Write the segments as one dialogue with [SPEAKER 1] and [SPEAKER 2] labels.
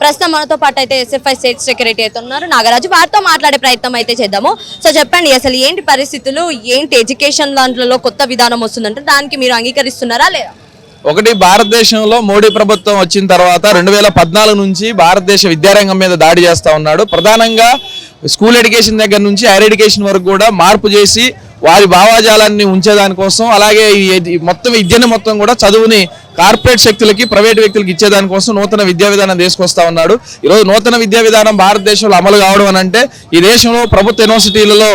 [SPEAKER 1] ప్రస్తుతం మనతో పాటు అయితే ఎస్ఎఫ్ఐ స్టేట్ సెక్రటరీ అయితే ఉన్నారు. నాగరాజు వారితో మాట్లాడే ప్రయత్నం అయితే చేద్దాము. సో చెప్పండి అసలు ఏంటి పరిస్థితులు? ఏంటి ఎడ్యుకేషన్ దాంట్లో కొత్త విధానం వస్తుందంటే దానికి మీరు అంగీకరిస్తున్నారా లేదా?
[SPEAKER 2] ఒకటి భారతదేశంలో మోడీ ప్రభుత్వం వచ్చిన తర్వాత రెండు వేల పద్నాలుగు నుంచి భారతదేశ విద్యారంగం మీద దాడి చేస్తూ ఉన్నాడు. ప్రధానంగా స్కూల్ ఎడ్యుకేషన్ దగ్గర నుంచి హైర్ ఎడ్యుకేషన్ వరకు కూడా మార్పు చేసి వారి భావాజాలాన్ని ఉంచేదానికోసం అలాగే ఈ మొత్తం విద్యను మొత్తం కూడా చదువుని కార్పొరేట్ శక్తులకి ప్రైవేట్ వ్యక్తులకి ఇచ్చేదానికోసం నూతన విద్యా విధానం తీసుకొస్తా ఉన్నాడు. ఈరోజు నూతన విద్యా విధానం భారతదేశంలో అమలు కావడం అని అంటే ఈ దేశంలో ప్రభుత్వ యూనివర్సిటీలలో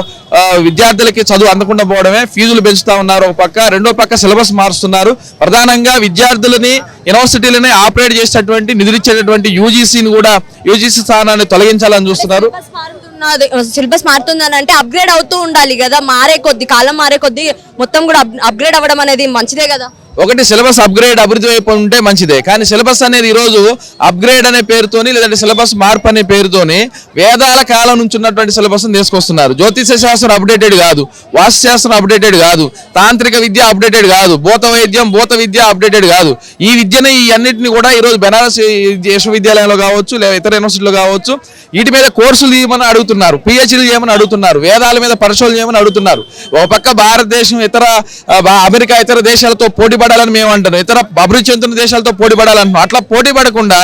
[SPEAKER 2] విద్యార్థులకి చదువు అందకుండా పోవడమే ఫీజులు పెంచుతా ఉన్నారు ఒక పక్క. రెండో పక్క సిలబస్ మారుస్తున్నారు. ప్రధానంగా విద్యార్థులని యూనివర్సిటీలని ఆపరేట్ చేసేటటువంటి నిధులిచ్చేటటువంటి యూజీసీని కూడా యూజీసీ స్థానాన్ని తొలగించాలని చూస్తున్నారు.
[SPEAKER 1] సిలబస్ సిలబస్ మారుతుందని అంటే అప్గ్రేడ్ అవుతూ ఉండాలి కదా. మారే కొద్ది కాలం మారే కొద్ది మొత్తం కూడా అప్గ్రేడ్ అవ్వడం అనేది మంచిదే కదా.
[SPEAKER 2] ఒకటి సిలబస్ అప్గ్రేడ్ అభివృద్ధి వైపు ఉంటే మంచిదే. కానీ సిలబస్ అనేది ఈరోజు అప్గ్రేడ్ అనే పేరుతోని లేదంటే సిలబస్ మార్పు అనే పేరుతోని వేదాల కాలం నుంచి ఉన్నటువంటి సిలబస్ని తీసుకొస్తున్నారు. జ్యోతిష శాస్త్రం అప్డేటెడ్ కాదు. వాస్తు శాస్త్రం అప్డేటెడ్ కాదు. తాంత్రిక విద్య అప్డేటెడ్ కాదు. భూత వైద్యం భూత విద్య అప్డేటెడ్ కాదు. ఈ విద్యను ఈ అన్నింటిని కూడా ఈరోజు బెనారస్ విశ్వవిద్యాలయంలో కావచ్చు లేదా ఇతర యూనివర్సిటీలో కావచ్చు వీటి మీద కోర్సులు ఇవ్వమని అడుగుతున్నారు. పిహెచ్డి చేయమని అడుగుతున్నారు. వేదాల మీద పరిశోధన చేయమని అడుగుతున్నారు. ఒక పక్క భారతదేశం ఇతర అమెరికా ఇతర దేశాలతో పోటీ పోటీపడాలని మేము అంటున్నాం. ఇతర అభివృద్ధి చెందుతున్న దేశాలతో పోటీపడాలంటున్నాం అట్లా పోటీ పడకుండా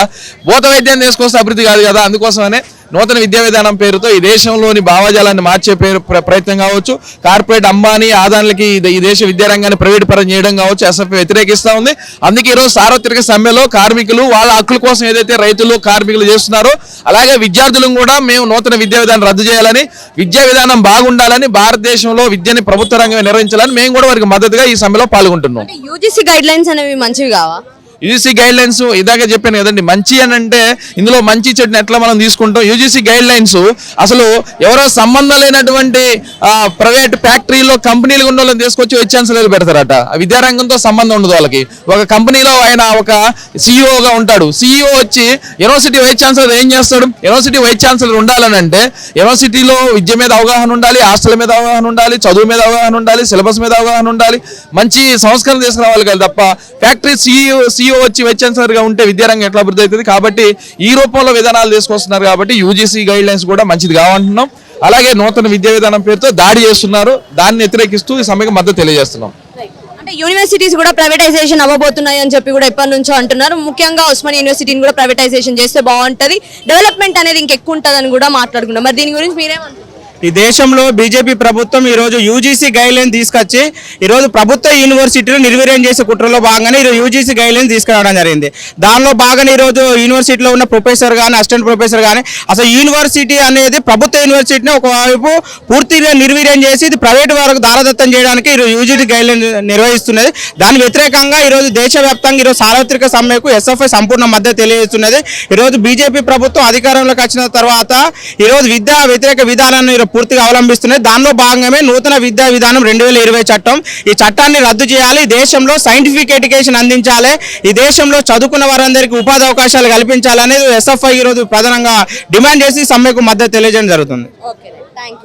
[SPEAKER 2] భూత వైద్యం తీసుకొస్తే అభివృద్ధి కాదు కదా అందుకోసమనే నూతన విద్యా విధానం పేరుతో ఈ దేశంలోని భావజాలాన్ని మార్చే పేరు ప్ర- ప్రయత్నం కావచ్చు. కార్పొరేట్ అంబానీ ఆదానికి ఈ దేశ విద్యారంగాన్ని ప్రైవేట్ పరం చేయడం కావచ్చు ఎస్ఎఫ్ఐ వ్యతిరేకిస్తూ ఉంది. అందుకే ఈరోజు సార్వత్రిక సమ్మెలో కార్మికులు వాళ్ళ హక్కుల కోసం ఏదైతే రైతులు కార్మికులు చేస్తున్నారో అలాగే విద్యార్థులను కూడా మేము నూతన విద్యా విధానం రద్దు చేయాలని విద్యా విధానం బాగుండాలని భారతదేశంలో విద్యని ప్రభుత్వ రంగమే నిర్వహించాలని మేము కూడా వారికి మద్దతుగా ఈ సమ్మెలో పాల్గొంటున్నాం.
[SPEAKER 1] యూజీసీ గైడ్ లైన్స్ అనేవి మంచివి కావా?
[SPEAKER 2] యూజీసీ గైడ్ లైన్స్ ఇదాక చెప్పాను కదండి. మంచి అని అంటే ఇందులో మంచి చెడుని ఎట్లా మనం తీసుకుంటాం? యూజీసీ గైడ్ లైన్స్ అసలు ఎవరో సంబంధం లేనటువంటి ప్రైవేట్ ఫ్యాక్టరీలో కంపెనీలు ఉన్న వాళ్ళని తీసుకొచ్చి వైస్ ఛాన్సలర్ పెడతారట. విద్యారంగంతో సంబంధం ఉండదు వాళ్ళకి. ఒక కంపెనీలో ఆయన ఒక సిఇఓగా ఉంటాడు. సిఇఓ వచ్చి యూనివర్సిటీ వైస్ ఛాన్సలర్ ఏం చేస్తాడు? యూనివర్సిటీ వైస్ ఛాన్సలర్ ఉండాలని అంటే యూనివర్సిటీలో విద్య మీద అవగాహన ఉండాలి హాస్టల్ మీద అవగాహన ఉండాలి చదువు మీద అవగాహన ఉండాలి సిలబస్ మీద అవగాహన ఉండాలి. మంచి సంస్కరణ తీసుకురావాలి కదా తప్ప ఫ్యాక్టరీ సిఇఓ సిఇఓ వచ్చి వైస్ ఛాన్సలర్గా ఉంటే విద్యారంగం ఎట్లా అభివృద్ధి అవుతుంది? కాబట్టి ఈ రూపంలో విధానాలు తీసుకొస్తున్నారు కాబట్టి యూజీసీ గైడ్ లైన్స్ కూడా మంచిది కావంటున్నాం. అలాగే నూతన విద్యా విధానం పేరుతో దాడి చేస్తున్నారు. దాన్ని వ్యతిరేకిస్తూ ఈ సమ్మెకు మద్దతు తెలియజేస్తున్నాం.
[SPEAKER 1] అంటే యూనివర్సిటీస్ కూడా ప్రైవేటైజేషన్ అవ్వబోతున్నాయి అని చెప్పి కూడా ఎప్పటి నుంచో అంటున్నారు. ముఖ్యంగా ఉస్మాన్ యూనివర్సిటీని కూడా ప్రైవేటైజేషన్ చేస్తే బాగుంటది. డెవలప్మెంట్ అనేది ఇంకెక్కువ ఉంటదని కూడా మాట్లాడుకున్నాం. మరి దీని గురించి మీరేమంటారు
[SPEAKER 3] ఈ దేశంలో బీజేపీ ప్రభుత్వం ఈరోజు యూజీసీ గైడ్ లైన్ తీసుకొచ్చి ఈరోజు ప్రభుత్వ యూనివర్సిటీలు నిర్వీర్యం చేసే కుట్రలో భాగంగానే ఈరోజు యూజీసీ గైడ్ లైన్ తీసుకురావడం జరిగింది. దానిలో భాగంగా ఈరోజు యూనివర్సిటీలో ఉన్న ప్రొఫెసర్ కానీ అసిస్టెంట్ ప్రొఫెసర్ కానీ అసలు యూనివర్సిటీ అనేది ప్రభుత్వ యూనివర్సిటీని ఒకవైపు పూర్తిగా నిర్వీర్యం చేసి ఇది ప్రైవేట్ వారికి దారదత్తం చేయడానికి ఈరోజు యూజీసీ గైడ్ లైన్ నిర్వహిస్తున్నది. దాని వ్యతిరేకంగా ఈరోజు దేశవ్యాప్తంగా ఈరోజు సార్వత్రిక సమ్మెకు ఎస్ఎఫ్ఐ సంపూర్ణ మద్దతు తెలియజేస్తున్నది. ఈరోజు బీజేపీ ప్రభుత్వం అధికారంలోకి వచ్చిన తర్వాత ఈరోజు విద్యా వ్యతిరేక విధానాన్ని పూర్తిగా అవలంబిస్తున్నాయి. దానిలో భాగంగానే నూతన విద్యా విధానం రెండు వేల ఇరవై చట్టం. ఈ చట్టాన్ని రద్దు చేయాలి. దేశంలో సైంటిఫిక్ ఎడ్యుకేషన్ అందించాలి. ఈ దేశంలో చదువుకున్న వారందరికీ ఉపాధి అవకాశాలు కల్పించాలనేది ఎస్ఎఫ్ఐ ఈరోజు ప్రధానంగా డిమాండ్ చేసి సమ్మెకు మద్దతు తెలియజేయడం జరుగుతుంది.